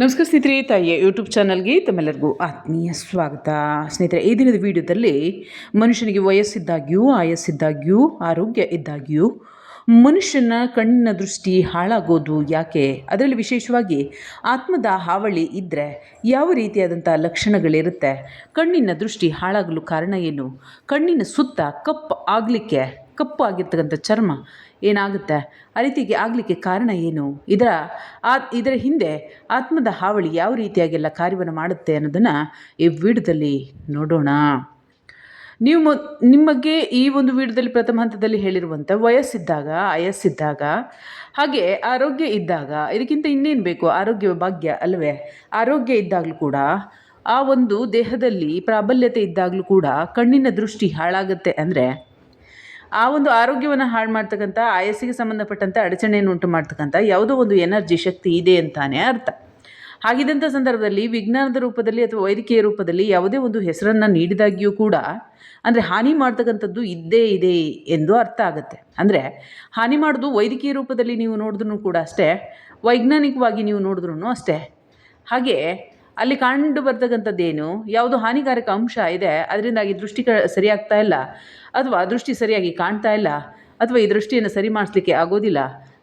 ನಮಸ್ಕಾರ ಸ್ನೇಹಿತರೆ, ತಾಯಿಯ ಯೂಟ್ಯೂಬ್ ಚಾನಲ್ಗೆ ತಮ್ಮೆಲ್ಲರಿಗೂ ಆತ್ಮೀಯ ಸ್ವಾಗತ. ಸ್ನೇಹಿತರೆ, ಈ ದಿನದ ವಿಡಿಯೋದಲ್ಲಿ ಮನುಷ್ಯನಿಗೆ ವಯಸ್ಸಿದ್ದಾಗ್ಯೂ, ಆಯಸ್ಸಿದ್ದಾಗ್ಯೂ, ಆರೋಗ್ಯ ಇದ್ದಾಗ್ಯೂ, ಮನುಷ್ಯನ ಕಣ್ಣಿನ ದೃಷ್ಟಿ ಹಾಳಾಗೋದು ಯಾಕೆ? ಅದರಲ್ಲಿ ವಿಶೇಷವಾಗಿ ಆತ್ಮದ ಹಾವಳಿ ಇದ್ದರೆ ಯಾವ ರೀತಿಯಾದಂಥ ಲಕ್ಷಣಗಳಿರುತ್ತೆ? ಕಣ್ಣಿನ ದೃಷ್ಟಿ ಹಾಳಾಗಲು ಕಾರಣ ಏನು? ಕಣ್ಣಿನ ಸುತ್ತ ಕಪ್ಪು ಆಗಲಿಕ್ಕೆ ಕಪ್ಪು ಆಗಿರ್ತಕ್ಕಂಥ ಚರ್ಮ ಏನಾಗುತ್ತೆ? ಆ ರೀತಿಗೆ ಆಗಲಿಕ್ಕೆ ಕಾರಣ ಏನು? ಇದರ ಆ, ಇದರ ಹಿಂದೆ ಆತ್ಮದ ಹಾವಳಿ ಯಾವ ರೀತಿಯಾಗೆಲ್ಲ ಕಾರ್ಯವನ್ನು ಮಾಡುತ್ತೆ ಅನ್ನೋದನ್ನು ಈ ವಿಡಿಯೋದಲ್ಲಿ ನೋಡೋಣ. ನೀವು ನಿಮಗೆ ಈ ಒಂದು ವಿಡಿಯೋದಲ್ಲಿ ಪ್ರಥಮ ಹಂತದಲ್ಲಿ ಹೇಳಿರುವಂಥ ವಯಸ್ಸಿದ್ದಾಗ, ಆಯಸ್ಸಿದ್ದಾಗ, ಹಾಗೆ ಆರೋಗ್ಯ ಇದ್ದಾಗ, ಇದಕ್ಕಿಂತ ಇನ್ನೇನು ಬೇಕು? ಆರೋಗ್ಯ ಭಾಗ್ಯ ಅಲ್ಲವೇ ಆರೋಗ್ಯ ಇದ್ದಾಗಲೂ ಕೂಡ ಆ ಒಂದು ದೇಹದಲ್ಲಿ ಪ್ರಾಬಲ್ಯತೆ ಇದ್ದಾಗಲೂ ಕೂಡ ಕಣ್ಣಿನ ದೃಷ್ಟಿ ಹಾಳಾಗುತ್ತೆ ಅಂದರೆ ಆ ಒಂದು ಆರೋಗ್ಯವನ್ನು ಹಾಳು ಮಾಡ್ತಕ್ಕಂಥ ಆಯಸ್ಸಿಗೆ ಸಂಬಂಧಪಟ್ಟಂಥ ಅಡಚಣೆಯನ್ನು ಉಂಟು ಮಾಡ್ತಕ್ಕಂಥ ಯಾವುದೋ ಒಂದು ಎನರ್ಜಿ ಶಕ್ತಿ ಇದೆ ಅಂತಾನೆ ಅರ್ಥ. ಹಾಗಿದ್ದಂಥ ಸಂದರ್ಭದಲ್ಲಿ ವಿಜ್ಞಾನದ ರೂಪದಲ್ಲಿ ಅಥವಾ ವೈದ್ಯಕೀಯ ರೂಪದಲ್ಲಿ ಯಾವುದೇ ಒಂದು ಹೆಸರನ್ನು ನೀಡಿದಾಗಿಯೂ ಕೂಡ ಅಂದರೆ ಹಾನಿ ಮಾಡ್ತಕ್ಕಂಥದ್ದು ಇದ್ದೇ ಇದೆ ಎಂದು ಅರ್ಥ ಆಗುತ್ತೆ. ಅಂದರೆ ಹಾನಿ ಮಾಡೋದು ವೈದ್ಯಕೀಯ ರೂಪದಲ್ಲಿ ನೀವು ನೋಡಿದ್ರೂ ಕೂಡ ಅಷ್ಟೇ, ವೈಜ್ಞಾನಿಕವಾಗಿ ನೀವು ನೋಡಿದ್ರೂ ಅಷ್ಟೇ. ಹಾಗೆ ಅಲ್ಲಿ ಕಂಡು ಬರ್ತಕ್ಕಂಥದ್ದೇನು? ಯಾವುದು ಹಾನಿಕಾರಕ ಅಂಶ ಇದೆ? ಅದರಿಂದಾಗಿ ದೃಷ್ಟಿ ಸರಿಯಾಗ್ತಾ ಇಲ್ಲ. ಅಥವಾ ದೃಷ್ಟಿ ಸರಿಯಾಗಿ ಕಾಣ್ತಾ ಇಲ್ಲ. ಅಥವಾ ಈ ದೃಷ್ಟಿಯನ್ನು ಸರಿ ಮಾಡಿಸ್ಲಿಕ್ಕೆ ಆಗೋದಿಲ್ಲ.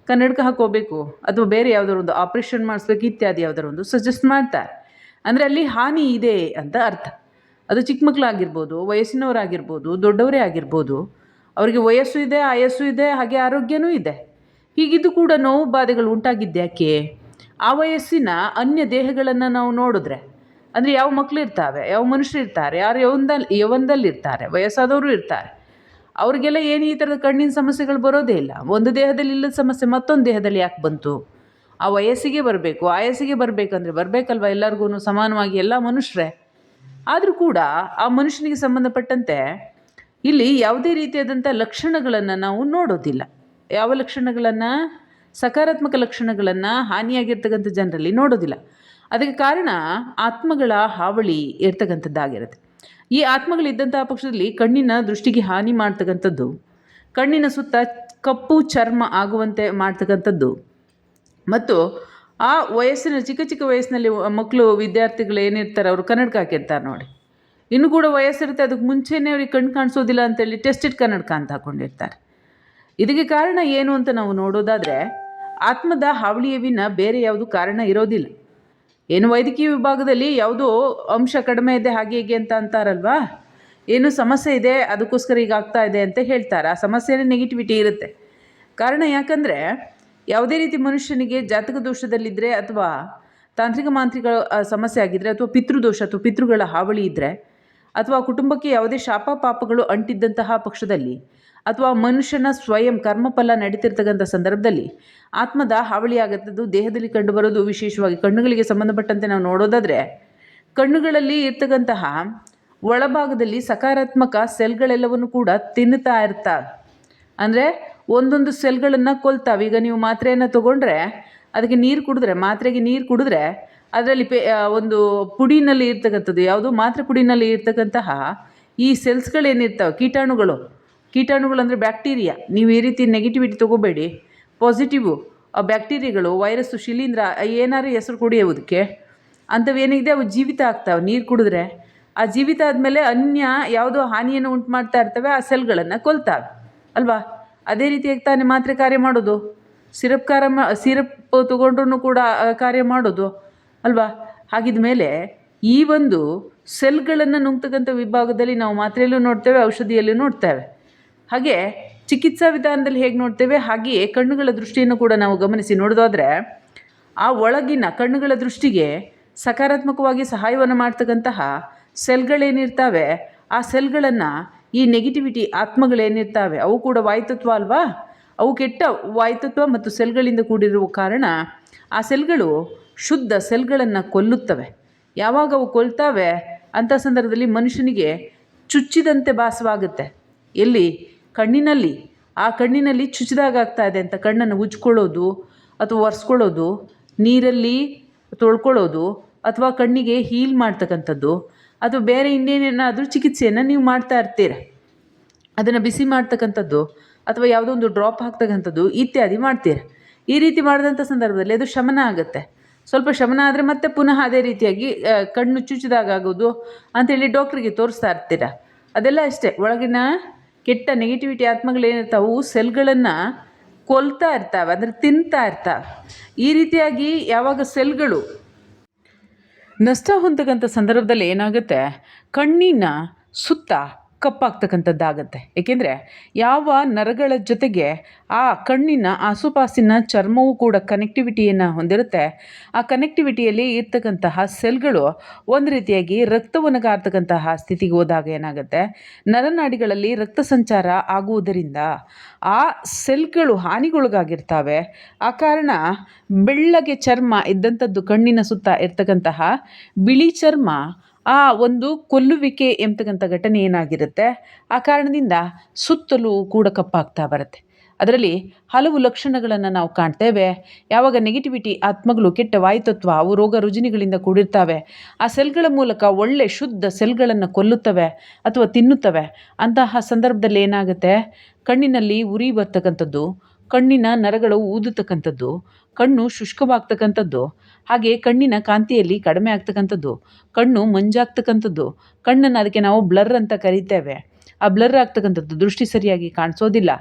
ಕನ್ನಡಕ ಹಾಕೋಬೇಕು. ಅಥವಾ ಬೇರೆ ಯಾವುದಾದ್ರು ಒಂದು ಆಪ್ರೇಷನ್ ಮಾಡಿಸ್ಬೇಕು, ಇತ್ಯಾದಿ ಯಾವುದಾದ್ರು ಒಂದು ಸಜೆಸ್ಟ್ ಮಾಡ್ತಾರೆ. ಅಂದರೆ ಅಲ್ಲಿ ಹಾನಿ ಇದೆ ಅಂತ ಅರ್ಥ. ಅದು ಚಿಕ್ಕ ಮಕ್ಕಳಾಗಿರ್ಬೋದು ವಯಸ್ಸಿನವರಾಗಿರ್ಬೋದು, ದೊಡ್ಡವರೇ ಆಗಿರ್ಬೋದು. ಅವರಿಗೆ ವಯಸ್ಸು ಇದೆ, ಆಯಸ್ಸು ಇದೆ, ಹಾಗೆ ಆರೋಗ್ಯನೂ ಇದೆ. ಹೀಗಿದ್ದು ಕೂಡ ನೋವು ಬಾಧೆಗಳು ಉಂಟಾಗಿದ್ದ್ಯಾಕೆ ಆ ವಯಸ್ಸಿನ ಅನ್ಯ ದೇಹಗಳನ್ನು ನಾವು ನೋಡಿದ್ರೆ, ಅಂದರೆ ಯಾವ ಮಕ್ಕಳು ಇರ್ತಾವೆ, ಯಾವ ಮನುಷ್ಯರು ಇರ್ತಾರೆ, ಯಾರು ಯೌವನದಲ್ಲಿ ಯೌವನದಲ್ಲಿ ಇರ್ತಾರೆ, ವಯಸ್ಸಾದವರು ಇರ್ತಾರೆ. ಅವರಿಗೆಲ್ಲ ಏನು ಈ ಥರದ ಕಣ್ಣಿನ ಸಮಸ್ಯೆಗಳು ಬರೋದೇ ಇಲ್ಲ. ಒಂದು ದೇಹದಲ್ಲಿ ಇಲ್ಲದ ಸಮಸ್ಯೆ ಮತ್ತೊಂದು ದೇಹದಲ್ಲಿ ಯಾಕೆ ಬಂತು? ಆ ವಯಸ್ಸಿಗೆ ಬರಬೇಕು. ಆಯಸ್ಸಿಗೆ ಬರಬೇಕಂದ್ರೆ ಬರಬೇಕಲ್ವ ಎಲ್ಲರಿಗೂ ಸಮಾನವಾಗಿ ಎಲ್ಲ ಮನುಷ್ಯರೇ? ಆದರೂ ಕೂಡ ಆ ಮನುಷ್ಯನಿಗೆ ಸಂಬಂಧಪಟ್ಟಂತೆ ಇಲ್ಲಿ ಯಾವುದೇ ರೀತಿಯಾದಂಥ ಲಕ್ಷಣಗಳನ್ನು ನಾವು ನೋಡೋದಿಲ್ಲ. ಯಾವ ಲಕ್ಷಣಗಳನ್ನು? ಸಕಾರಾತ್ಮಕ ಲಕ್ಷಣಗಳನ್ನು ಹಾನಿಯಾಗಿರ್ತಕ್ಕಂಥ ಜನರಲ್ಲಿ ನೋಡೋದಿಲ್ಲ. ಅದಕ್ಕೆ ಕಾರಣ ಆತ್ಮಗಳ ಹಾವಳಿ ಇರ್ತಕ್ಕಂಥದ್ದಾಗಿರುತ್ತೆ. ಈ ಆತ್ಮಗಳಿದ್ದಂತಹ ಪಕ್ಷದಲ್ಲಿ ಕಣ್ಣಿನ ದೃಷ್ಟಿಗೆ ಹಾನಿ ಮಾಡ್ತಕ್ಕಂಥದ್ದು, ಕಣ್ಣಿನ ಸುತ್ತ ಕಪ್ಪು ಚರ್ಮ ಆಗುವಂತೆ ಮಾಡ್ತಕ್ಕಂಥದ್ದು ಮತ್ತು ಆ ವಯಸ್ಸಿನ ಚಿಕ್ಕ ಚಿಕ್ಕ ವಯಸ್ಸಿನಲ್ಲಿ ಮಕ್ಕಳು, ವಿದ್ಯಾರ್ಥಿಗಳು ಏನಿರ್ತಾರೆ ಅವರು ಕನ್ನಡಕ ಹಾಕಿರ್ತಾರೆ ನೋಡಿ. ಇನ್ನೂ ಕೂಡ ವಯಸ್ಸಿರುತ್ತೆ, ಅದಕ್ಕೆ ಮುಂಚೆನೇ ಅವ್ರಿಗೆ ಕಣ್ಣು ಕಾಣಿಸೋದಿಲ್ಲ ಅಂತೇಳಿ ಟೆಸ್ಟೆಡ್ ಕನ್ನಡಕ ಅಂತ ಹಾಕ್ಕೊಂಡಿರ್ತಾರೆ ಇದಕ್ಕೆ ಕಾರಣ ಏನು ಅಂತ ನಾವು ನೋಡೋದಾದರೆ ಆತ್ಮದ ಹಾವಳಿಯ ವಿನ ಬೇರೆ ಯಾವುದು ಕಾರಣ ಇರೋದಿಲ್ಲ. ಏನು ವೈದ್ಯಕೀಯ ವಿಭಾಗದಲ್ಲಿ ಯಾವುದೋ ಅಂಶ ಕಡಿಮೆ ಇದೆ ಹಾಗೆ ಹೀಗೆ ಅಂತ ಅಂತಾರಲ್ವಾ? ಏನು ಸಮಸ್ಯೆ ಇದೆ, ಅದಕ್ಕೋಸ್ಕರ ಈಗ ಆಗ್ತಾ ಇದೆ ಅಂತ ಹೇಳ್ತಾರೆ. ಆ ಸಮಸ್ಯೆನೇ ನೆಗೆಟಿವಿಟಿ ಇರುತ್ತೆ. ಕಾರಣ ಯಾಕಂದರೆ ಯಾವುದೇ ರೀತಿ ಮನುಷ್ಯನಿಗೆ ಜಾತಕ ದೋಷದಲ್ಲಿದ್ದರೆ ಅಥವಾ ತಾಂತ್ರಿಕ ಮಾಂತ್ರಿಕ ಸಮಸ್ಯೆ ಆಗಿದ್ದರೆ ಅಥವಾ ಪಿತೃದೋಷ ಅಥವಾ ಪಿತೃಗಳ ಹಾವಳಿ ಇದ್ದರೆ ಅಥವಾ ಕುಟುಂಬಕ್ಕೆ ಯಾವುದೇ ಶಾಪ ಪಾಪಗಳು ಅಂಟಿದ್ದಂತಹ ಪಕ್ಷದಲ್ಲಿ ಅಥವಾ ಮನುಷ್ಯನ ಸ್ವಯಂ ಕರ್ಮಫಲ ನಡೀತಿರ್ತಕ್ಕಂಥ ಸಂದರ್ಭದಲ್ಲಿ ಆತ್ಮದ ಹಾವಳಿ ಆಗತ್ತದ್ದು ದೇಹದಲ್ಲಿ ಕಂಡುಬರೋದು ವಿಶೇಷವಾಗಿ ಕಣ್ಣುಗಳಿಗೆ ಸಂಬಂಧಪಟ್ಟಂತೆ ನಾವು ನೋಡೋದಾದರೆ, ಕಣ್ಣುಗಳಲ್ಲಿ ಇರ್ತಕ್ಕಂತಹ ಒಳಭಾಗದಲ್ಲಿ ಸಕಾರಾತ್ಮಕ ಸೆಲ್ಗಳೆಲ್ಲವನ್ನು ಕೂಡ ತಿನ್ನುತ್ತಾ ಇರ್ತಾವೆ ಅಂದರೆ ಒಂದೊಂದು ಸೆಲ್ಗಳನ್ನು ಕೊಲ್ತಾವೆ. ಈಗ ನೀವು ಮಾತ್ರೆಯನ್ನು ತೊಗೊಂಡ್ರೆ ಅದಕ್ಕೆ ನೀರು ಕುಡಿದ್ರೆ, ಮಾತ್ರೆಗೆ ನೀರು ಕುಡಿದ್ರೆ ಅದರಲ್ಲಿ ಪೇ ಒಂದು ಪುಡಿನಲ್ಲಿ ಇರ್ತಕ್ಕಂಥದ್ದು ಯಾವುದು? ಮಾತ್ರೆ ಪುಡಿನಲ್ಲಿ ಇರ್ತಕ್ಕಂತಹ ಈ ಸೆಲ್ಸ್ಗಳೇನಿರ್ತಾವೆ? ಕೀಟಾಣುಗಳು. ಕೀಟಾಣುಗಳು ಅಂದರೆ ಬ್ಯಾಕ್ಟೀರಿಯಾ. ನೀವು ಈ ರೀತಿ ನೆಗೆಟಿವಿಟಿ ತೊಗೋಬೇಡಿ. ಪಾಸಿಟಿವು ಆ ಬ್ಯಾಕ್ಟೀರಿಯಾಗಳು ವೈರಸ್ಸು ಶಿಲೀಂಧ್ರ ಏನಾರು ಹೆಸರು ಕುಡಿಯೋದಕ್ಕೆ ಅಂಥವೇನಿದೆ ಅವು ಜೀವಿತ ಆಗ್ತಾವೆ. ನೀರು ಕುಡಿದ್ರೆ. ಆ ಜೀವಿತ ಆದಮೇಲೆ ಅನ್ಯ ಯಾವುದೋ ಹಾನಿಯನ್ನು ಉಂಟು ಮಾಡ್ತಾ ಇರ್ತವೆ, ಆ ಸೆಲ್ಗಳನ್ನು ಕೊಲ್ತಾವೆ. ಅಲ್ವಾ? ಅದೇ ರೀತಿಯಾಗಿ ತಾನೇ ಮಾತ್ರೆ ಕಾರ್ಯ ಮಾಡೋದು. ಸಿರಪ್ ಕಾರ ಸಿರಪ್ ತೊಗೊಂಡ್ರೂ ಕೂಡ ಕಾರ್ಯ ಮಾಡೋದು. ಅಲ್ವಾ? ಹಾಗಿದ ಮೇಲೆ ಈ ಒಂದು ಸೆಲ್ಗಳನ್ನು ನುಂಗ್ತಕ್ಕಂಥ ವಿಭಾಗದಲ್ಲಿ ನಾವು ಮಾತ್ರೆಯಲ್ಲೂ ನೋಡ್ತೇವೆ, ಔಷಧಿಯಲ್ಲೂ ನೋಡ್ತೇವೆ. ಹಾಗೆ ಚಿಕಿತ್ಸಾ ವಿಧಾನದಲ್ಲಿ ಹೇಗೆ ನೋಡ್ತೇವೆ, ಹಾಗೆಯೇ ಕಣ್ಣುಗಳ ದೃಷ್ಟಿಯನ್ನು ಕೂಡ ನಾವು ಗಮನಿಸಿ ನೋಡೋದಾದರೆ, ಆ ಒಳಗಿನ ಕಣ್ಣುಗಳ ದೃಷ್ಟಿಗೆ ಸಕಾರಾತ್ಮಕವಾಗಿ ಸಹಾಯವನ್ನು ಮಾಡ್ತಕ್ಕಂತಹ ಸೆಲ್ಗಳೇನಿರ್ತಾವೆ ಆ ಸೆಲ್ಗಳನ್ನು ಈ ನೆಗೆಟಿವಿಟಿ ಆತ್ಮಗಳೇನಿರ್ತಾವೆ ಅವು ಕೂಡ ವಾಯುತತ್ವ ಅಲ್ವಾ? ಅವು ಕೆಟ್ಟ ವಾಯುತತ್ವ ಮತ್ತು ಸೆಲ್ಗಳಿಂದ ಕೂಡಿರುವ ಕಾರಣ ಆ ಸೆಲ್ಗಳು ಶುದ್ಧ ಸೆಲ್ಗಳನ್ನು ಕೊಲ್ಲುತ್ತವೆ. ಯಾವಾಗ ಅವು ಕೊಲ್ತಾವೆ, ಅಂಥ ಸಂದರ್ಭದಲ್ಲಿ ಮನುಷ್ಯನಿಗೆ ಚುಚ್ಚಿದಂತೆ ಭಾಸವಾಗುತ್ತೆ. ಎಲ್ಲಿ? ಕಣ್ಣಿನಲ್ಲಿ, ಆ ಕಣ್ಣಿನಲ್ಲಿ ಚುಚ್ಚಿದಾಗ ಆಗ್ತಾ ಇದೆ ಅಂತ ಕಣ್ಣನ್ನು ಉಜ್ಕೊಳ್ಳೋದು ಅಥವಾ ಒರೆಸ್ಕೊಳ್ಳೋದು, ನೀರಲ್ಲಿ ತೊಳ್ಕೊಳ್ಳೋದು ಅಥವಾ ಕಣ್ಣಿಗೆ ಹೀಲ್ ಮಾಡ್ತಕ್ಕಂಥದ್ದು ಅಥವಾ ಬೇರೆ ಇನ್ನೇನೇನಾದರೂ ಚಿಕಿತ್ಸೆಯನ್ನು ನೀವು ಮಾಡ್ತಾ ಇರ್ತೀರ. ಅದನ್ನು ಬಿಸಿ ಮಾಡ್ತಕ್ಕಂಥದ್ದು ಅಥವಾ ಯಾವುದೋ ಒಂದು ಡ್ರಾಪ್ ಹಾಕ್ತಕ್ಕಂಥದ್ದು ಇತ್ಯಾದಿ ಮಾಡ್ತೀರ. ಈ ರೀತಿ ಮಾಡಿದಂಥ ಸಂದರ್ಭದಲ್ಲಿ ಅದು ಶಮನ ಆಗುತ್ತೆ. ಸ್ವಲ್ಪ ಶಮನ ಆದರೆ ಮತ್ತೆ ಪುನಃ ಅದೇ ರೀತಿಯಾಗಿ ಕಣ್ಣು ಚುಚ್ಚಿದಾಗ ಆಗೋದು ಅಂಥೇಳಿ ಡಾಕ್ಟ್ರಿಗೆ ತೋರಿಸ್ತಾ ಇರ್ತೀರ. ಅದೆಲ್ಲ ಅಷ್ಟೇ. ಒಳಗಿನ ಕೆಟ್ಟ ನೆಗೆಟಿವಿಟಿ ಆತ್ಮಗಳೇನಿರ್ತಾವೆ ಸೆಲ್ಗಳನ್ನು ಕೊಲ್ತಾ ಇರ್ತಾವೆ, ಅಂದರೆ ತಿಂತಾ ಇರ್ತಾವೆ. ಈ ರೀತಿಯಾಗಿ ಯಾವಾಗ ಸೆಲ್ಗಳು ನಷ್ಟ ಹೊಂದಕ್ಕಂಥ ಸಂದರ್ಭದಲ್ಲಿ ಏನಾಗುತ್ತೆ? ಕಣ್ಣಿನ ಸುತ್ತ ಕಪ್ಪಾಗ್ತಕ್ಕಂಥದ್ದಾಗತ್ತೆ. ಏಕೆಂದರೆ ಯಾವ ನರಗಳ ಜೊತೆಗೆ ಆ ಕಣ್ಣಿನ, ಆಸುಪಾಸಿನ ಚರ್ಮವು ಕೂಡ ಕನೆಕ್ಟಿವಿಟಿಯನ್ನು ಹೊಂದಿರುತ್ತೆ. ಆ ಕನೆಕ್ಟಿವಿಟಿಯಲ್ಲಿ ಇರ್ತಕ್ಕಂತಹ ಸೆಲ್ಗಳು ಒಂದು ರೀತಿಯಾಗಿ ರಕ್ತವನ್ನು ಕಾರ್ತಕ್ಕಂತಹ ಸ್ಥಿತಿಗೆ ಹೋದಾಗ ಏನಾಗುತ್ತೆ? ನರನಾಡಿಗಳಲ್ಲಿ ರಕ್ತ ಸಂಚಾರ ಆಗುವುದರಿಂದ ಆ ಸೆಲ್ಗಳು ಹಾನಿಗೊಳಗಾಗಿರ್ತವೆ. ಆ ಕಾರಣ ಬೆಳ್ಳಗೆ ಚರ್ಮ ಇದ್ದಂಥದ್ದು ಕಣ್ಣಿನ ಸುತ್ತ ಇರ್ತಕ್ಕಂತಹ ಬಿಳಿ ಚರ್ಮ ಆ ಒಂದು ಕೊಲ್ಲುವಿಕೆ ಎಂಬತಕ್ಕಂಥ ಘಟನೆ ಏನಾಗಿರುತ್ತೆ? ಆ ಕಾರಣದಿಂದ ಸುತ್ತಲೂ ಕೂಡ ಕಪ್ಪಾಗ್ತಾ ಬರುತ್ತೆ. ಅದರಲ್ಲಿ ಹಲವು ಲಕ್ಷಣಗಳನ್ನು ನಾವು ಕಾಣ್ತೇವೆ. ಯಾವಾಗ ನೆಗೆಟಿವಿಟಿ ಆತ್ಮಗಳು, ಕೆಟ್ಟ ವಾಯುತತ್ವ, ಅವು ರೋಗ ರುಜಿನಿಗಳಿಂದ ಕೂಡಿರ್ತವೆ, ಆ ಸೆಲ್ಗಳ ಮೂಲಕ ಒಳ್ಳೆ ಶುದ್ಧ ಸೆಲ್ಗಳನ್ನು ಕೊಲ್ಲುತ್ತವೆ ಅಥವಾ ತಿನ್ನುತ್ತವೆ, ಅಂತಹ ಸಂದರ್ಭದಲ್ಲಿ ಏನಾಗುತ್ತೆ? ಕಣ್ಣಿನಲ್ಲಿ ಉರಿ ಬರ್ತಕ್ಕಂಥದ್ದು ಕಣ್ಣಿನ ನರಗಳು ಊದತಕ್ಕಂಥದ್ದು ಕಣ್ಣು ಶುಷ್ಕವಾಗ್ತಕ್ಕಂಥದ್ದು, ಹಾಗೆ ಕಣ್ಣಿನ ಕಾಂತಿಯಲ್ಲಿ ಕಡಿಮೆ ಆಗ್ತಕ್ಕಂಥದ್ದು, ಕಣ್ಣು ಮಂಜಾಗ್ತಕ್ಕಂಥದ್ದು, ಕಣ್ಣನ್ನು ಅದಕ್ಕೆ ನಾವು ಬ್ಲರ್ ಅಂತ ಕರೀತೇವೆ. ಆ ಬ್ಲರ್ ಆಗ್ತಕ್ಕಂಥದ್ದು ದೃಷ್ಟಿ ಸರಿಯಾಗಿ ಕಾಣಿಸೋದಿಲ್ಲ.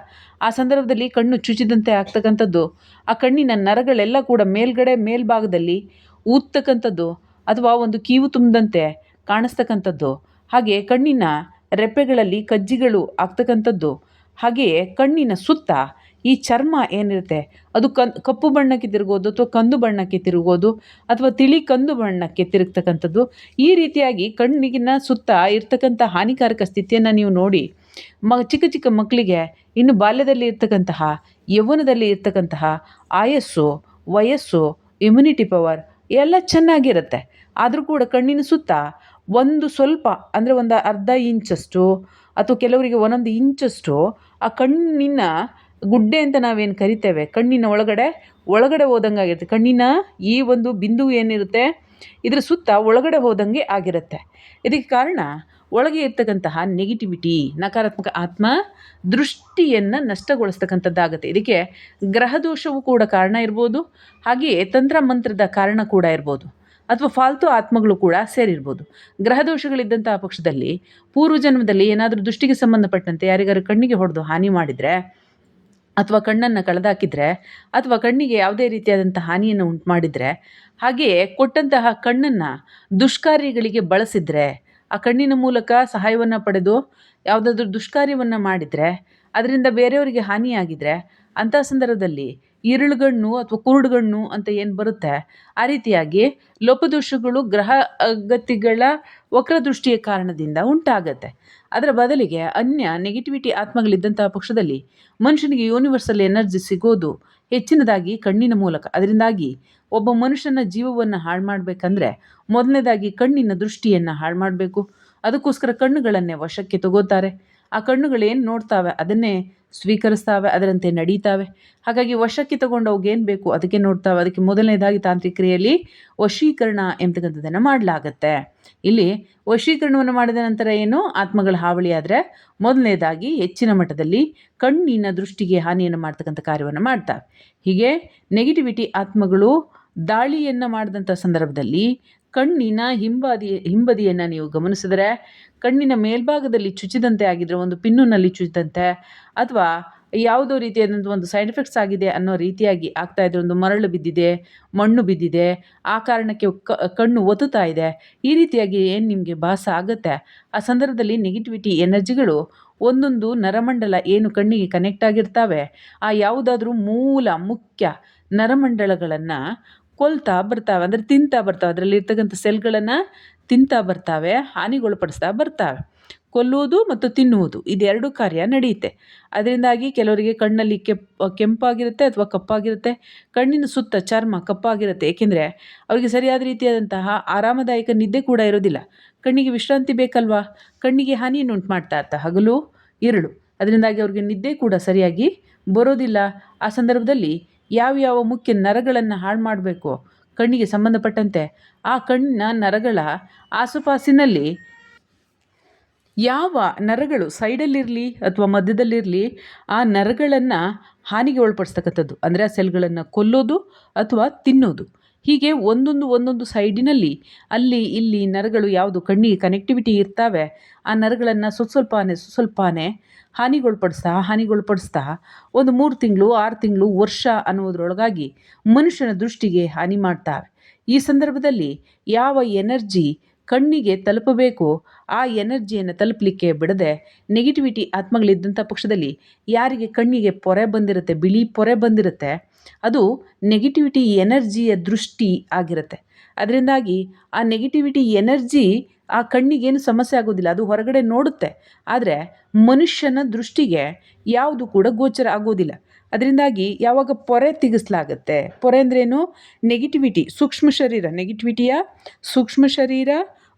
ಆ ಸಂದರ್ಭದಲ್ಲಿ ಕಣ್ಣು ಚುಚ್ಚಿದಂತೆ ಆಗ್ತಕ್ಕಂಥದ್ದು, ಆ ಕಣ್ಣಿನ ನರಗಳೆಲ್ಲ ಕೂಡ ಮೇಲ್ಗಡೆ ಮೇಲ್ಭಾಗದಲ್ಲಿ ಊದ್ತಕ್ಕಂಥದ್ದು ಅಥವಾ ಒಂದು ಕೀವು ತುಂಬಿದಂತೆ ಕಾಣಿಸ್ತಕ್ಕಂಥದ್ದು. ಹಾಗೆ ಕಣ್ಣಿನ ರೆಪ್ಪೆಗಳಲ್ಲಿ ಕಜ್ಜಿಗಳು ಆಗ್ತಕ್ಕಂಥದ್ದು. ಹಾಗೆಯೇ ಕಣ್ಣಿನ ಸುತ್ತ ಈ ಚರ್ಮ ಏನಿರುತ್ತೆ? ಅದು ಕನ್, ಕಪ್ಪು ಬಣ್ಣಕ್ಕೆ ತಿರುಗೋದು ಅಥವಾ ಕಂದು ಬಣ್ಣಕ್ಕೆ ತಿರುಗೋದು ಅಥವಾ ತಿಳಿ ಕಂದು ಬಣ್ಣಕ್ಕೆ ತಿರುಗ್ತಕ್ಕಂಥದ್ದು. ಈ ರೀತಿಯಾಗಿ ಕಣ್ಣಿಗಿನ ಸುತ್ತ ಇರ್ತಕ್ಕಂಥ ಹಾನಿಕಾರಕ ಸ್ಥಿತಿಯನ್ನು ನೀವು ನೋಡಿ, ಮ, ಚಿಕ್ಕ ಚಿಕ್ಕ ಮಕ್ಕಳಿಗೆ ಇನ್ನು ಬಾಲ್ಯದಲ್ಲಿ ಇರ್ತಕ್ಕಂತಹ, ಯೌವನದಲ್ಲಿ ಇರ್ತಕ್ಕಂತಹ ಆಯಸ್ಸು, ವಯಸ್ಸು ಇಮ್ಯುನಿಟಿ ಪವರ್ ಎಲ್ಲ ಚೆನ್ನಾಗಿರುತ್ತೆ. ಆದರೂ ಕೂಡ ಕಣ್ಣಿನ ಸುತ್ತ ಒಂದು ಸ್ವಲ್ಪ, ಅಂದರೆ ಒಂದು ಅರ್ಧ ಇಂಚಷ್ಟು ಅಥವಾ ಕೆಲವರಿಗೆ ಒಂದೊಂದು ಇಂಚಷ್ಟು ಆ ಕಣ್ಣಿನ ಗುಡ್ಡೆ ಅಂತ ನಾವೇನು ಕರಿತೇವೆ? ಕಣ್ಣಿನ ಒಳಗಡೆ? ಒಳಗಡೆ ಹೋದಂಗೆ ಆಗಿರುತ್ತೆ. ಕಣ್ಣಿನ ಈ ಒಂದು ಬಿಂದು ಏನಿರುತ್ತೆ? ಇದರ ಸುತ್ತ ಒಳಗಡೆ ಹೋದಂಗೆ ಆಗಿರುತ್ತೆ. ಇದಕ್ಕೆ ಕಾರಣ ಒಳಗೆ ಇರ್ತಕ್ಕಂತಹ ನೆಗೆಟಿವಿಟಿ ನಕಾರಾತ್ಮಕ ಆತ್ಮ ದೃಷ್ಟಿಯನ್ನು ನಷ್ಟಗೊಳಿಸ್ತಕ್ಕಂಥದ್ದಾಗುತ್ತೆ. ಇದಕ್ಕೆ ಗ್ರಹದೋಷವೂ ಕೂಡ ಕಾರಣ ಇರ್ಬೋದು. ಹಾಗೆಯೇ ತಂತ್ರ ಮಂತ್ರದ ಕಾರಣ ಕೂಡ ಇರ್ಬೋದು. ಅಥವಾ ಫಾಲ್ತು ಆತ್ಮಗಳು ಕೂಡ ಸೇರಿರ್ಬೋದು. ಗ್ರಹದೋಷಗಳಿದ್ದಂತಹ ಪಕ್ಷದಲ್ಲಿ ಪೂರ್ವ ಜನ್ಮದಲ್ಲಿ ಏನಾದರೂ ದೃಷ್ಟಿಗೆ ಸಂಬಂಧಪಟ್ಟಂತೆ ಯಾರಿಗಾರು ಕಣ್ಣಿಗೆ ಹೊಡೆದು ಹಾನಿ ಮಾಡಿದರೆ ಅಥವಾ ಕಣ್ಣನ್ನು ಕಳೆದಾಕಿದರೆ ಅಥವಾ ಕಣ್ಣಿಗೆ ಯಾವುದೇ ರೀತಿಯಾದಂಥ ಹಾನಿಯನ್ನು ಉಂಟು ಮಾಡಿದರೆ ಹಾಗೆಯೇ ಕೊಟ್ಟಂತಹ ಕಣ್ಣನ್ನು ದುಷ್ಕಾರ್ಯಗಳಿಗೆ ಬಳಸಿದರೆ, ಆ ಕಣ್ಣಿನ ಮೂಲಕ ಸಹಾಯವನ್ನು ಪಡೆದು ಯಾವುದಾದ್ರೂ ದುಷ್ಕಾರ್ಯವನ್ನು ಮಾಡಿದರೆ, ಅದರಿಂದ ಬೇರೆಯವರಿಗೆ ಹಾನಿಯಾಗಿದ್ದರೆ ಅಂಥ ಸಂದರ್ಭದಲ್ಲಿ ಇರುಳುಗಣ್ಣು ಅಥವಾ ಕುರುಡುಗಣ್ಣು ಅಂತ ಏನು ಬರುತ್ತೆ? ಆ ರೀತಿಯಾಗಿ ಲೋಪದೋಷಗಳು ಗ್ರಹ ಗತಿಗಳ ವಕ್ರದೃಷ್ಟಿಯ ಕಾರಣದಿಂದ ಉಂಟಾಗತ್ತೆ. ಅದರ ಬದಲಿಗೆ ಅನ್ಯ ನೆಗೆಟಿವಿಟಿ ಆತ್ಮಗಳಿದ್ದಂತಹ ಪಕ್ಷದಲ್ಲಿ ಮನುಷ್ಯನಿಗೆ ಯೂನಿವರ್ಸಲ್ ಎನರ್ಜಿ ಸಿಗೋದು ಹೆಚ್ಚಿನದಾಗಿ ಕಣ್ಣಿನ ಮೂಲಕ. ಅದರಿಂದಾಗಿ ಒಬ್ಬ ಮನುಷ್ಯನ ಜೀವವನ್ನು ಹಾಳು ಮಾಡಬೇಕಂದ್ರೆ ಮೊದಲನೇದಾಗಿ ಕಣ್ಣಿನ ದೃಷ್ಟಿಯನ್ನು ಹಾಳು ಮಾಡಬೇಕು. ಅದಕ್ಕೋಸ್ಕರ ಕಣ್ಣುಗಳನ್ನೇ ವಶಕ್ಕೆ ತಗೋತಾರೆ. ಆ ಕಣ್ಣುಗಳೇನು ನೋಡ್ತಾವೆ? ಅದನ್ನೇ ಸ್ವೀಕರಿಸ್ತಾವೆ, ಅದರಂತೆ ನಡೀತಾವೆ. ಹಾಗಾಗಿ ವಶಕ್ಕೆ ತಗೊಂಡು ಏನು ಬೇಕು ಅದಕ್ಕೆ ನೋಡ್ತಾವೆ. ಅದಕ್ಕೆ ಮೊದಲನೇದಾಗಿ ತಾಂತ್ರಿಕ್ರಿಯೆಯಲ್ಲಿ ವಶೀಕರಣ ಎಂಬತಕ್ಕಂಥದ್ದನ್ನು ಮಾಡಲಾಗತ್ತೆ. ಇಲ್ಲಿ ವಶೀಕರಣವನ್ನು ಮಾಡಿದ ನಂತರ ಏನು? ಆತ್ಮಗಳ ಹಾವಳಿ ಆದರೆ ಮೊದಲನೇದಾಗಿ ಹೆಚ್ಚಿನ ಮಟ್ಟದಲ್ಲಿ ಕಣ್ಣಿನ ದೃಷ್ಟಿಗೆ ಹಾನಿಯನ್ನು ಮಾಡ್ತಕ್ಕಂಥ ಕಾರ್ಯವನ್ನು ಮಾಡ್ತಾವೆ. ಹೀಗೆ ನೆಗೆಟಿವಿಟಿ ಆತ್ಮಗಳು ದಾಳಿಯನ್ನು ಮಾಡಿದಂಥ ಸಂದರ್ಭದಲ್ಲಿ ಕಣ್ಣಿನ ಹಿಂಬದಿ, ಹಿಂಬದಿಯನ್ನು ನೀವು ಗಮನಿಸಿದರೆ ಕಣ್ಣಿನ ಮೇಲ್ಭಾಗದಲ್ಲಿ ಚುಚ್ಚಿದಂತೆ ಆಗಿದ್ರೆ ಒಂದು ಪಿನ್ನುನಲ್ಲಿ ಚುಚ್ಚಿದಂತೆ ಅಥವಾ ಯಾವುದೋ ರೀತಿಯಾದಂಥ ಒಂದು ಸೈಡ್ ಎಫೆಕ್ಟ್ಸ್ ಆಗಿದೆ ಅನ್ನೋ ರೀತಿಯಾಗಿ ಆಗ್ತಾ ಇದ್ರೆ ಒಂದು ಮರಳು ಬಿದ್ದಿದೆ, ಮಣ್ಣು ಬಿದ್ದಿದೆ, ಆ ಕಾರಣಕ್ಕೆ ಕಣ್ಣು ಒತ್ತುತ್ತಾ ಇದೆ, ಈ ರೀತಿಯಾಗಿ ಏನು ನಿಮಗೆ ಭಾಸ ಆಗುತ್ತೆ? ಆ ಸಂದರ್ಭದಲ್ಲಿ ನೆಗೆಟಿವಿಟಿ ಎನರ್ಜಿಗಳು ಒಂದೊಂದು ನರಮಂಡಲ ಏನು ಕಣ್ಣಿಗೆ ಕನೆಕ್ಟ್ ಆಗಿರ್ತಾವೆ, ಆ ಯಾವುದಾದ್ರೂ ಮೂಲ ಮುಖ್ಯ ನರಮಂಡಲಗಳನ್ನು ಕೊಲ್ತಾ ಬರ್ತಾವೆ, ಅಂದರೆ ತಿಂತಾ ಬರ್ತಾವೆ. ಅದರಲ್ಲಿ ಇರ್ತಕ್ಕಂಥ ಸೆಲ್ಗಳನ್ನು ತಿಂತಾ ಬರ್ತಾವೆ, ಹಾನಿಗೊಳಪಡಿಸ್ತಾ ಬರ್ತಾವೆ. ಕೊಲ್ಲುವುದು ಮತ್ತು ತಿನ್ನುವುದು ಇದೆರಡು ಕಾರ್ಯ ನಡೆಯುತ್ತೆ. ಅದರಿಂದಾಗಿ ಕೆಲವರಿಗೆ ಕಣ್ಣಲ್ಲಿ ಕೆಪ್, ಕೆಂಪಾಗಿರುತ್ತೆ ಅಥವಾ ಕಪ್ಪಾಗಿರುತ್ತೆ. ಕಣ್ಣಿನ ಸುತ್ತ ಚರ್ಮ ಕಪ್ಪಾಗಿರುತ್ತೆ. ಏಕೆಂದರೆ ಅವರಿಗೆ ಸರಿಯಾದ ರೀತಿಯಾದಂತಹ ಆರಾಮದಾಯಕ ನಿದ್ದೆ ಕೂಡ ಇರೋದಿಲ್ಲ. ಕಣ್ಣಿಗೆ ವಿಶ್ರಾಂತಿ ಬೇಕಲ್ವಾ? ಕಣ್ಣಿಗೆ ಹಾನಿಯನ್ನು ಉಂಟು ಮಾಡ್ತಾ ಇರ್ತಾ ಹಗಲು, ಇರುಳು. ಅದರಿಂದಾಗಿ ಅವ್ರಿಗೆ ನಿದ್ದೆ ಕೂಡ ಸರಿಯಾಗಿ ಬರೋದಿಲ್ಲ. ಆ ಸಂದರ್ಭದಲ್ಲಿ ಯಾವ್ಯಾವ ಮುಖ್ಯ ನರಗಳನ್ನು ಹಾಳು ಮಾಡಬೇಕು ಕಣ್ಣಿಗೆ ಸಂಬಂಧಪಟ್ಟಂತೆ ಆ ಕಣ್ಣಿನ ನರಗಳ ಆಸುಪಾಸಿನಲ್ಲಿ ಯಾವ ನರಗಳು ಸೈಡಲ್ಲಿರಲಿ ಅಥವಾ ಮಧ್ಯದಲ್ಲಿರಲಿ ಆ ನರಗಳನ್ನು ಹಾನಿಗೆ ಒಳಪಡಿಸ್ತಕ್ಕಂಥದ್ದು. ಅಂದರೆ ಆ ಸೆಲ್ಗಳನ್ನು ಕೊಲ್ಲೋದು ಅಥವಾ ತಿನ್ನೋದು. ಹೀಗೆ ಒಂದೊಂದು ಒಂದೊಂದು ಸೈಡಿನಲ್ಲಿ ಅಲ್ಲಿ ಇಲ್ಲಿ ನರಗಳು ಯಾವುದು ಕಣ್ಣಿಗೆ ಕನೆಕ್ಟಿವಿಟಿ ಇರ್ತವೆ. ಆ ನರಗಳನ್ನು ಸ್ವಲ್ಪ ಸ್ವಲ್ಪನೇ ಸ್ವಲ್ಪನೇ ಹಾನಿಗೊಳಪಡಿಸ್ತಾ ಹಾನಿಗೊಳಪಡಿಸ್ತಾ ಒಂದು ಮೂರು ತಿಂಗಳು ಆರು ತಿಂಗಳು ವರ್ಷ ಅನ್ನೋದ್ರೊಳಗಾಗಿ ಮನುಷ್ಯನ ದೃಷ್ಟಿಗೆ ಹಾನಿ ಮಾಡ್ತಾವೆ. ಈ ಸಂದರ್ಭದಲ್ಲಿ ಯಾವ ಎನರ್ಜಿ ಕಣ್ಣಿಗೆ ತಲುಪಬೇಕು ಆ ಎನರ್ಜಿಯನ್ನು ತಲುಪಲಿಕ್ಕೆ ಬಿಡದೆ ನೆಗೆಟಿವಿಟಿ ಆತ್ಮಗಳಿದ್ದಂಥ ಪಕ್ಷದಲ್ಲಿ ಯಾರಿಗೆ ಕಣ್ಣಿಗೆ ಪೊರೆ ಬಂದಿರುತ್ತೆ, ಬಿಳಿ ಪೊರೆ ಬಂದಿರುತ್ತೆ ಅದು ನೆಗೆಟಿವಿಟಿ ಎನರ್ಜಿಯ ದೃಷ್ಟಿ ಆಗಿರುತ್ತೆ. ಅದರಿಂದಾಗಿ ಆ ನೆಗೆಟಿವಿಟಿ ಎನರ್ಜಿ ಆ ಕಣ್ಣಿಗೇನು ಸಮಸ್ಯೆ ಆಗೋದಿಲ್ಲ, ಅದು ಹೊರಗಡೆ ನೋಡುತ್ತೆ. ಆದರೆ ಮನುಷ್ಯನ ದೃಷ್ಟಿಗೆ ಯಾವುದು ಕೂಡ ಗೋಚರ ಆಗೋದಿಲ್ಲ. ಅದರಿಂದಾಗಿ ಯಾವಾಗ ಪೊರೆ ತೆಗೆಸಲಾಗತ್ತೆ, ಪೊರೆ ಅಂದ್ರೇನು? ನೆಗೆಟಿವಿಟಿ ಸೂಕ್ಷ್ಮ ಶರೀರ ನೆಗೆಟಿವಿಟಿಯ ಸೂಕ್ಷ್ಮ ಶರೀರ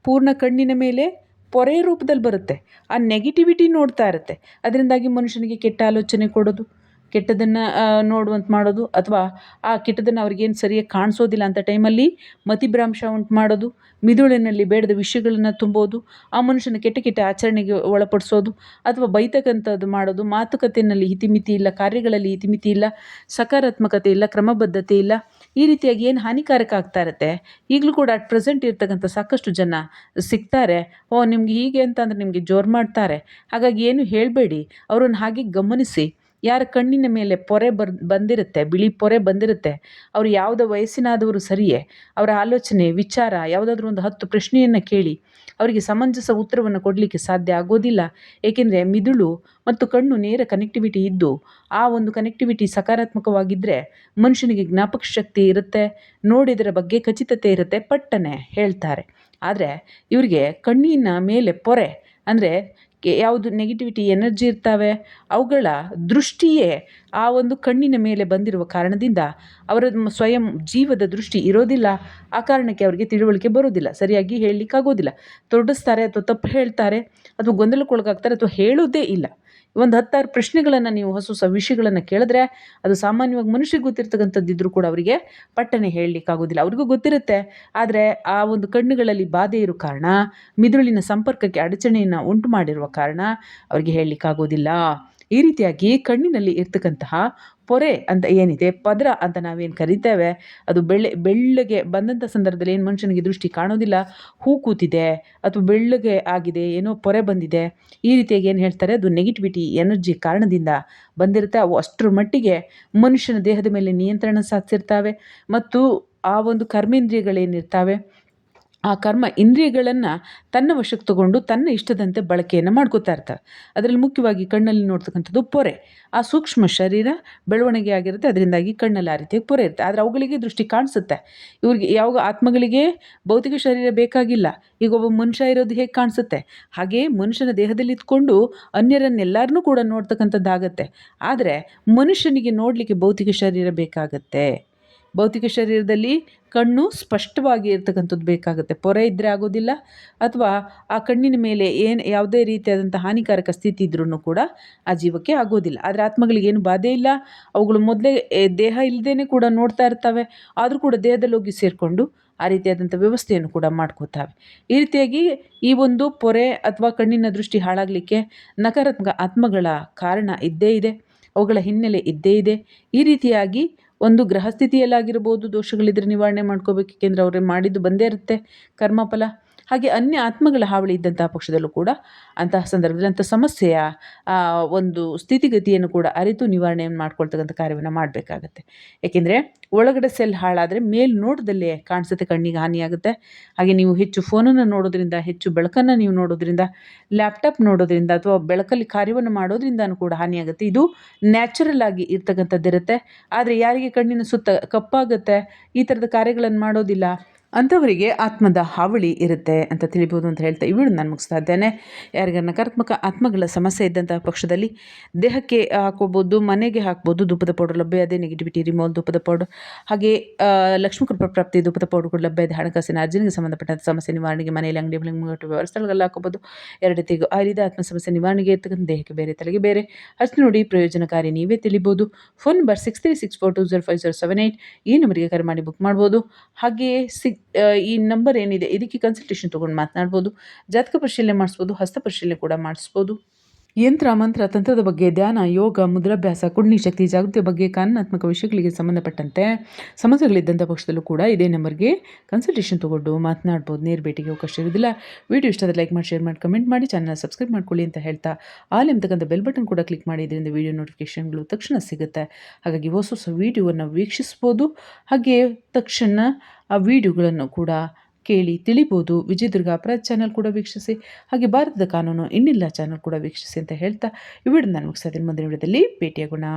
ಪೂರ್ಣ ಕಣ್ಣಿನ ಮೇಲೆ ಪೊರೆ ರೂಪದಲ್ಲಿ ಬರುತ್ತೆ. ಆ ನೆಗೆಟಿವಿಟಿ ನೋಡ್ತಾ ಇರುತ್ತೆ. ಅದರಿಂದಾಗಿ ಮನುಷ್ಯನಿಗೆ ಕೆಟ್ಟ ಆಲೋಚನೆ ಕೊಡೋದು. ಕೆಟ್ಟದನ್ನು ನೋಡುವಂತೆ ಮಾಡೋದು ಅಥವಾ ಆ ಕೆಟ್ಟದನ್ನು ಅವ್ರಿಗೇನು ಸರಿಯಾಗಿ ಕಾಣಿಸೋದಿಲ್ಲ ಅಂಥ ಟೈಮಲ್ಲಿ ಮತಿಭ್ರಾಂಶ ಉಂಟು ಮಾಡೋದು, ಮಿದುಳಿನಲ್ಲಿ ಬೇಡದ ವಿಷಯಗಳನ್ನು ತುಂಬೋದು, ಆ ಮನುಷ್ಯನ ಕೆಟ್ಟ ಕೆಟ್ಟ ಆಚರಣೆಗೆ ಒಳಪಡಿಸೋದು ಅಥವಾ ಬೈತಕ್ಕಂಥದ್ದು ಮಾಡೋದು ಮಾತುಕತೆಯಲ್ಲಿ ಇತಿಮಿತಿ ಇಲ್ಲ, ಕಾರ್ಯಗಳಲ್ಲಿ ಇತಿಮಿತಿ ಇಲ್ಲ, ಸಕಾರಾತ್ಮಕತೆ ಇಲ್ಲ, ಕ್ರಮಬದ್ಧತೆ ಇಲ್ಲ, ಈ ರೀತಿಯಾಗಿ ಏನು ಹಾನಿಕಾರಕ ಆಗ್ತಾ ಇರುತ್ತೆ? ಈಗಲೂ ಕೂಡ ಅಟ್ ಪ್ರೆಸೆಂಟ್ ಇರ್ತಕ್ಕಂಥ ಸಾಕಷ್ಟು ಜನ ಸಿಗ್ತಾರೆ, ಓ, ನಿಮ್ಗೆ ಹೀಗೆ ಅಂತಂದ್ರೆ ನಿಮಗೆ ಜೋರು ಮಾಡ್ತಾರೆ, ಹಾಗಾಗಿ ಏನು ಹೇಳಬೇಡಿ, ಅವ್ರನ್ನ ಹಾಗೆ ಗಮನಿಸಿ. ಯಾರ ಕಣ್ಣಿನ ಮೇಲೆ ಪೊರೆ ಬರ್, ಬಂದಿರುತ್ತೆ, ಬಿಳಿ ಪೊರೆ ಬಂದಿರುತ್ತೆ. ಅವರು ಯಾವುದೇ ವಯಸ್ಸಿನಾದವರು ಸರಿಯೇ. ಅವರ ಆಲೋಚನೆ, ವಿಚಾರ, ಯಾವುದಾದ್ರೂ ಒಂದು ಹತ್ತು ಪ್ರಶ್ನೆಯನ್ನು ಕೇಳಿ ಅವರಿಗೆ ಸಮಂಜಸ ಉತ್ತರವನ್ನು ಕೊಡಲಿಕ್ಕೆ ಸಾಧ್ಯ ಆಗೋದಿಲ್ಲ. ಏಕೆಂದರೆ ಮಿದುಳು ಮತ್ತು ಕಣ್ಣು ನೇರ ಕನೆಕ್ಟಿವಿಟಿ ಇದ್ದು, ಆ ಒಂದು ಕನೆಕ್ಟಿವಿಟಿ ಸಕಾರಾತ್ಮಕವಾಗಿದ್ದರೆ ಮನುಷ್ಯನಿಗೆ ಜ್ಞಾಪಕ ಶಕ್ತಿ ಇರುತ್ತೆ, ನೋಡಿದರ ಬಗ್ಗೆ ಖಚಿತತೆ ಇರುತ್ತೆ ಪಟ್ಟನೆ, ಹೇಳ್ತಾರೆ. ಆದರೆ ಇವರಿಗೆ ಕಣ್ಣಿನ ಮೇಲೆ ಪೊರೆ ಅಂದರೆ ಯಾವುದು ನೆಗೆಟಿವಿಟಿ ಎನರ್ಜಿ ಇರ್ತವೆ, ಅವುಗಳ ದೃಷ್ಟಿಯೇ ಆ ಒಂದು ಕಣ್ಣಿನ ಮೇಲೆ ಬಂದಿರುವ ಕಾರಣದಿಂದ ಅವರ ಸ್ವಯಂ ಜೀವದ ದೃಷ್ಟಿ ಇರೋದಿಲ್ಲ. ಆ ಕಾರಣಕ್ಕೆ ಅವರಿಗೆ ತಿಳುವಳಿಕೆ ಬರೋದಿಲ್ಲ. ಸರಿಯಾಗಿ ಹೇಳಲಿಕ್ಕಾಗೋದಿಲ್ಲ. ತೊಡಸ್ತಾರೆ ಅಥವಾ ತಪ್ಪು ಹೇಳ್ತಾರೆ, ಅಥವಾ ಗೊಂದಲಕ್ಕೊಳಗಾಗ್ತಾರೆ ಅಥವಾ ಹೇಳೋದೇ ಇಲ್ಲ. ಒಂದು ಹತ್ತಾರು ಪ್ರಶ್ನೆಗಳನ್ನು ನೀವು ಹೊಸ ಹೊಸ ವಿಷಯಗಳನ್ನು ಕೇಳಿದ್ರೆ ಅದು ಸಾಮಾನ್ಯವಾಗಿ ಮನುಷ್ಯರಿಗೆ ಗೊತ್ತಿರ್ತಕ್ಕಂಥದ್ದಿದ್ರು ಕೂಡ ಅವರಿಗೆ ಪಟ್ಟನೆ ಹೇಳಲಿಕ್ಕಾಗೋದಿಲ್ಲ. ಅವ್ರಿಗೂ ಗೊತ್ತಿರುತ್ತೆ. ಆದರೆ ಆ ಒಂದು ಕಣ್ಣುಗಳಲ್ಲಿ ಬಾಧೆ ಇರೋ ಕಾರಣ, ಮಿದುಳಿನ ಸಂಪರ್ಕಕ್ಕೆ ಅಡಚಣೆಯನ್ನು ಉಂಟು ಮಾಡಿರುವ ಕಾರಣ ಅವರಿಗೆ ಹೇಳಲಿಕ್ಕಾಗೋದಿಲ್ಲ. ಈ ರೀತಿಯಾಗಿ ಕಣ್ಣಿನಲ್ಲಿ ಇರ್ತಕ್ಕಂತಹ ಪೊರೆ ಅಂತ ಏನಿದೆ, ಪದರ ಅಂತ ನಾವೇನು ಕರಿತೇವೆ, ಅದು ಬೆಳ್ಳೆ, ಬೆಳ್ಳಗೆ ಬಂದಂಥ ಸಂದರ್ಭದಲ್ಲಿ ಏನು ಮನುಷ್ಯನಿಗೆ ದೃಷ್ಟಿ ಕಾಣೋದಿಲ್ಲ, ಹೂ ಕೂತಿದೆ ಅಥವಾ ಬೆಳ್ಳಗೆ ಆಗಿದೆ, ಏನೋ ಪೊರೆ ಬಂದಿದೆ, ಈ ರೀತಿಯಾಗಿ ಏನು ಹೇಳ್ತಾರೆ, ಅದು ನೆಗೆಟಿವಿಟಿ ಎನರ್ಜಿ ಕಾರಣದಿಂದ ಬಂದಿರುತ್ತೆ. ಅವು ಅಷ್ಟರ ಮಟ್ಟಿಗೆ ಮನುಷ್ಯನ ದೇಹದ ಮೇಲೆ ನಿಯಂತ್ರಣ ಸಾಧಿಸಿರ್ತಾವೆ ಮತ್ತು ಆ ಒಂದು ಕರ್ಮೇಂದ್ರಿಯಗಳೇನಿರ್ತವೆ ಆ ಕರ್ಮ ಇಂದ್ರಿಯಗಳನ್ನು ತನ್ನ ವಶಕ್ಕೆ ತಗೊಂಡು ತನ್ನ ಇಷ್ಟದಂತೆ ಬಳಕೆಯನ್ನು ಮಾಡ್ಕೋತಾ ಇರ್ತಾರೆ. ಅದರಲ್ಲಿ ಮುಖ್ಯವಾಗಿ ಕಣ್ಣಲ್ಲಿ ನೋಡ್ತಕ್ಕಂಥದ್ದು ಪೊರೆ. ಆ ಸೂಕ್ಷ್ಮ ಶರೀರ ಬೆಳವಣಿಗೆ ಆಗಿರುತ್ತೆ, ಅದರಿಂದಾಗಿ ಕಣ್ಣಲ್ಲಿ ಆ ರೀತಿಯಾಗಿ ಪೊರೆ ಇರುತ್ತೆ. ಆದರೆ ಅವುಗಳಿಗೆ ದೃಷ್ಟಿ ಕಾಣಿಸುತ್ತೆ. ಇವ್ರಿಗೆ ಯಾವಾಗ ಆತ್ಮಗಳಿಗೆ ಭೌತಿಕ ಶರೀರ ಬೇಕಾಗಿಲ್ಲ, ಈಗ ಒಬ್ಬ ಮನುಷ್ಯ ಇರೋದು ಹೇಗೆ ಕಾಣಿಸುತ್ತೆ? ಹಾಗೆ ಮನುಷ್ಯನ ದೇಹದಲ್ಲಿ ಇದ್ಕೊಂಡು ಅನ್ಯರನ್ನೆಲ್ಲರನ್ನೂ ಕೂಡ ನೋಡ್ತಕ್ಕಂಥದ್ದಾಗತ್ತೆ. ಆದರೆ ಮನುಷ್ಯನಿಗೆ ನೋಡಲಿಕ್ಕೆ ಭೌತಿಕ ಶರೀರ ಬೇಕಾಗತ್ತೆ. ಭೌತಿಕ ಶರೀರದಲ್ಲಿ ಕಣ್ಣು ಸ್ಪಷ್ಟವಾಗಿ ಇರ್ತಕ್ಕಂಥದ್ದು ಬೇಕಾಗುತ್ತೆ. ಪೊರೆ ಇದ್ದರೆ ಆಗೋದಿಲ್ಲ, ಅಥವಾ ಆ ಕಣ್ಣಿನ ಮೇಲೆ ಏನು ಯಾವುದೇ ರೀತಿಯಾದಂಥ ಹಾನಿಕಾರಕ ಸ್ಥಿತಿ ಇದ್ರೂ ಕೂಡ ಆ ಜೀವಕ್ಕೆ ಆಗೋದಿಲ್ಲ. ಆದರೆ ಆತ್ಮಗಳಿಗೆ ಏನು ಬಾಧೆ ಇಲ್ಲ. ಅವುಗಳು ಮೊದಲೇ ದೇಹ ಇಲ್ಲದೇ ಕೂಡ ನೋಡ್ತಾ ಇರ್ತವೆ. ಆದರೂ ಕೂಡ ದೇಹದಲ್ಲಿ ಹೋಗಿ ಸೇರಿಕೊಂಡು ಆ ರೀತಿಯಾದಂಥ ವ್ಯವಸ್ಥೆಯನ್ನು ಕೂಡ ಮಾಡ್ಕೋತಾವೆ. ಈ ರೀತಿಯಾಗಿ ಈ ಒಂದು ಪೊರೆ ಅಥವಾ ಕಣ್ಣಿನ ದೃಷ್ಟಿ ಹಾಳಾಗಲಿಕ್ಕೆ ನಕಾರಾತ್ಮಕ ಆತ್ಮಗಳ ಕಾರಣ ಇದ್ದೇ ಇದೆ. ಅವುಗಳ ಹಿನ್ನೆಲೆ ಇದ್ದೇ ಇದೆ. ಈ ರೀತಿಯಾಗಿ ಒಂದು ಗ್ರಹ ಸ್ಥಿತಿಯಲ್ಲಾಗಿರ್ಬೋದು ದೋಷಗಳಿದ್ರೆ ನಿವಾರಣೆ ಮಾಡ್ಕೋಬೇಕು. ಏಕೆಂದರೆ ಅವರೇ ಮಾಡಿದ್ದು ಬಂದೇ ಇರುತ್ತೆ. ಕರ್ಮಫಲ. ಹಾಗೆ ಅನ್ಯ ಆತ್ಮಗಳ ಹಾವಳಿ ಇದ್ದಂತಹ ಪಕ್ಷದಲ್ಲೂ ಕೂಡ ಅಂತಹ ಸಂದರ್ಭದಲ್ಲಿ ಅಂಥ ಸಮಸ್ಯೆಯ ಒಂದು ಸ್ಥಿತಿಗತಿಯನ್ನು ಕೂಡ ಅರಿತು ನಿವಾರಣೆಯನ್ನು ಮಾಡ್ಕೊಳ್ತಕ್ಕಂಥ ಕಾರ್ಯವನ್ನು ಮಾಡಬೇಕಾಗತ್ತೆ. ಏಕೆಂದರೆ ಒಳಗಡೆ ಸೆಲ್ ಹಾಳಾದರೆ ಮೇಲ್ ನೋಟದಲ್ಲಿ ಕಾಣಿಸುತ್ತೆ, ಕಣ್ಣಿಗೆ ಹಾನಿಯಾಗುತ್ತೆ. ಹಾಗೆ ನೀವು ಹೆಚ್ಚು ಫೋನನ್ನು ನೋಡೋದ್ರಿಂದ, ಹೆಚ್ಚು ಬೆಳಕನ್ನು ನೀವು ನೋಡೋದ್ರಿಂದ, ಲ್ಯಾಪ್ಟಾಪ್ ನೋಡೋದ್ರಿಂದ ಅಥವಾ ಬೆಳಕಲ್ಲಿ ಕಾರ್ಯವನ್ನು ಮಾಡೋದ್ರಿಂದನೂ ಕೂಡ ಹಾನಿಯಾಗುತ್ತೆ. ಇದು ನ್ಯಾಚುರಲ್ ಆಗಿ ಇರ್ತಕ್ಕಂಥದ್ದಿರುತ್ತೆ. ಆದರೆ ಯಾರಿಗೆ ಕಣ್ಣಿನ ಸುತ್ತ ಕಪ್ಪಾಗುತ್ತೆ, ಈ ಥರದ ಕಾರ್ಯಗಳನ್ನು ಮಾಡೋದಿಲ್ಲ. ಅಂಥವರಿಗೆ ಆತ್ಮದ ಹಾವಳಿ ಇರುತ್ತೆ ಅಂತ ತಿಳಿಬೋದು ಅಂತ ಹೇಳ್ತಾ ಇವಳು ನಾನು ಮುಗಿಸ್ತಾ ಇದ್ದೇನೆ. ಯಾರಿಗೆ ನಕಾರಾತ್ಮಕ ಆತ್ಮಗಳ ಸಮಸ್ಯೆ ಇದ್ದಂತಹ ಪಕ್ಷದಲ್ಲಿ ದೇಹಕ್ಕೆ ಹಾಕೋಬೋದು ಮನೆಗೆ ಹಾಕ್ಬೋದು ಧೂಪದ ಪೌಡರ್ ಲಭ್ಯ ಇದೆ ನೆಗೆಟಿವಿಟಿ ರಿಮೋಲ್ ಧೂಪದ ಪೌಡರ್. ಹಾಗೆ ಲಕ್ಷ್ಮೀ ಕೃಪಾ ಪ್ರಾಪ್ತಿ ಧೂಪದ ಪೌಡರ್ಗಳು ಲಭ್ಯ ಇದೆ. ಹಣಕಾಸಿನ ಅರ್ಜನಿಗೆ ಸಂಬಂಧಪಟ್ಟಂಥ ಸಮಸ್ಯೆ ನಿವಾರಣೆಗೆ ಮನೆಯಲ್ಲಿ ಅಂಗಡಿ ಮುಂಗಟ್ಟು ವ್ಯವಸ್ಥೆಗಳಲ್ಲಿ ಹಾಕೋಬೋದು ಎರಡು ತೆಗೆ ಆಯ್ದ ಆತ್ಮ ಸಮಸ್ಯೆ ನಿವಾರಣೆಗೆ ಇರ್ತಕ್ಕಂಥ ದೇಹಕ್ಕೆ ಬೇರೆ, ತಲೆಗೆ ಬೇರೆ. ಹಚ್ಚು ನೋಡಿ ಪ್ರಯೋಜನಕಾರಿ ನೀವೇ ತಿಳಿಬೋದು. Phone number six three six four two zero five zero seven eight ಈ ನಂಬರಿಗೆ ಕರೆ ಮಾಡಿ ಬುಕ್ ಮಾಡ್ಬೋದು. ಹಾಗೆಯೇ ಸಿಕ್ ಈ ನಂಬರ್ ಏನಿದೆ? ಇದಕ್ಕೆ ಕನ್ಸಲ್ಟೇಷನ್ ತೊಗೊಂಡು ಮಾತನಾಡ್ಬೋದು. ಜಾತಕ ಪರಿಶೀಲನೆ ಮಾಡಿಸ್ಬೋದು ಹಸ್ತ ಪರಿಶೀಲನೆ ಕೂಡ ಮಾಡಿಸ್ಬೋದು. ಯಂತ್ರ, ಮಂತ್ರ, ತಂತ್ರದ ಬಗ್ಗೆ ಧ್ಯಾನ, ಯೋಗ, ಮುದ್ರಾಭ್ಯಾಸ, ಕುಡ್ನಿ ಶಕ್ತಿ, ಜಾಗೃತಿ ಬಗ್ಗೆ ಕಾನೂನಾತ್ಮಕ ವಿಷಯಗಳಿಗೆ ಸಂಬಂಧಪಟ್ಟಂತೆ ಸಮಸ್ಯೆಗಳಿದ್ದಂಥ ಪಕ್ಷದಲ್ಲೂ ಕೂಡ ಇದೇ ನಂಬರ್ಗೆ ಕನ್ಸಲ್ಟೇಷನ್ ತೊಗೊಂಡು ಮಾತನಾಡ್ಬೋದು. ನೇರ ಭೇಟಿಗೆ ಅವಕಾಶ ಇರೋದಿಲ್ಲ ವಿಡಿಯೋ ಇಷ್ಟದ ಲೈಕ್ ಮಾಡಿ ಶೇರ್ ಮಾಡಿ ಕಮೆಂಟ್ ಮಾಡಿ ಚಾನಲ್ ಸಬ್ಸ್ಕ್ರೈಬ್ ಮಾಡ್ಕೊಳ್ಳಿ ಅಂತ ಹೇಳ್ತಾ ಆಲ್ ಎಂಬತಕ್ಕಂಥ ಬೆಲ್ ಬಟನ್ ಕೂಡ ಕ್ಲಿಕ್ ಮಾಡಿ, ಇದರಿಂದ ವಿಡಿಯೋ ನೋಟಿಫಿಕೇಷನ್ಗಳು ತಕ್ಷಣ ಸಿಗುತ್ತೆ. ಹಾಗಾಗಿ ಹೊಸ ಹೊಸ ವೀಡಿಯೋವನ್ನು ವೀಕ್ಷಿಸ್ಬೋದು. ಹಾಗೆ ತಕ್ಷಣ ಆ ವಿಡಿಯೋಗಳನ್ನು ಕೂಡ ಕೇಳಿ ತಿಳಿಬೋದು. ವಿಜಯದುರ್ಗ ಅಪರಾಧ ಚಾನಲ್ ಕೂಡ ವೀಕ್ಷಿಸಿ, ಹಾಗೆ ಭಾರತದ ಕಾನೂನು ಇನ್ನಿಲ್ಲ ಚಾನಲ್ ಕೂಡ ವೀಕ್ಷಿಸಿ ಅಂತ ಹೇಳ್ತಾ ಈ ವಿಡಿಯೋ ನಾನು ಮುಗಿಸ್ತಾ ಇದ್ದೀನಿ. ಮುಂದಿನ ವಿಡಿಯೋದಲ್ಲಿ ಭೇಟಿಯಾಗೋಣ.